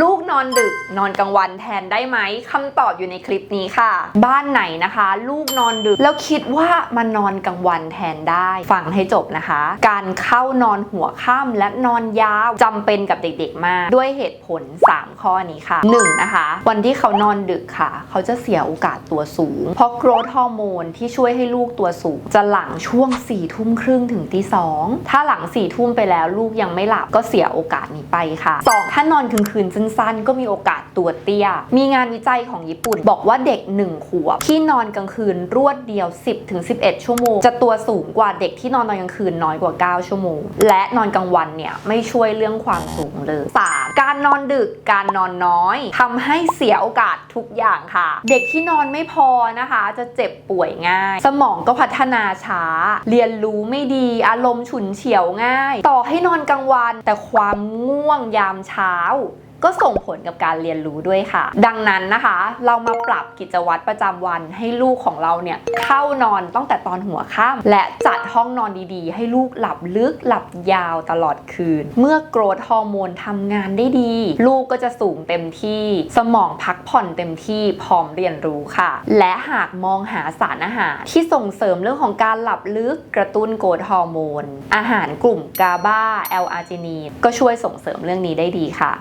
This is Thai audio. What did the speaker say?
ลูกน อนดึกนอนกลางวันแทนได้ไหมคำตอบอยู่ในคลิปนี้ค่ะ บ้านไหนนะคะ ลูกนอนดึกแล้วคิดว่ามันนอนกลางวันแทนได้ ฟังให้จบนะคะ การเข้านอนหัวค่ำและนอนยาวจำเป็นกับเด็กๆมาก ด้วยเหตุผล 3 ข้อนี้ค่ะ 1. นะคะ วันที่เขานอนดึกค่ะ เขาจะเสียโอกาสตัวสูง เพราะโกรทฮอร์โมนที่ช่วยให้ลูกตัวสูง จะหลังช่วง4ี่ทุ่มครึ่งถึงตีสองถ้าหลัง4ี่ทุ่มไปแล้วลูกยังไม่หลับก็เสียโอกาสนี้ไปค่ะ 2. ถ้านอนคืนคืนๆสั้นๆก็มีโอกาสตัวเตี้ย มีงานวิจัยของญี่ปุ่นบอกว่าเด็ก 1 ขวบ ที่นอนกลางคืนรวดเดียว 10-11 ชั่วโมง จะตัวสูงกว่าเด็กที่นอนตอนกลางคืนน้อยกว่า 9 ชั่วโมง และนอนกลางวันเนี่ยไม่ช่วยเรื่องความสูงเลย 3. การนอนดึกการนอนน้อยทำให้เสียโอกาสทุกอย่างค่ะ เด็กที่นอนไม่พอนะคะ จะเจ็บป่วยง่าย สมองก็พัฒนาช้า เรียนรู้ไม่ดีอารมณ์ฉุนเฉียวง่าย ต่อให้นอนกลางวันแต่ความง่วงยามเช้า ก็ส่งผลกับการเรียนรู้ด้วยค่ะ ดังนั้นนะคะ เรามาปรับกิจวัตรประจำวันให้ลูกของเราเนี่ยเข้านอนตั้งแต่ตอนหัวค่ำและจัดห้องนอนดีๆ ให้ลูกหลับลึกหลับยาวตลอดคืน เมื่อโกรทฮอร์โมนทำงานได้ดี ลูกก็จะสูงเต็มที่ สมองพักผ่อนเต็มที่พร้อมเรียนรู้ค่ะ และหากมองหาสารอาหาร ที่ส่งเสริมเรื่องของการหลับลึกกระตุ้นโกรทฮอร์โมนอาหารกลุ่มกาบาแอลอาร์จินีนก็ช่วยส่งเสริมเรื่องนี้ได้ดีค่ะ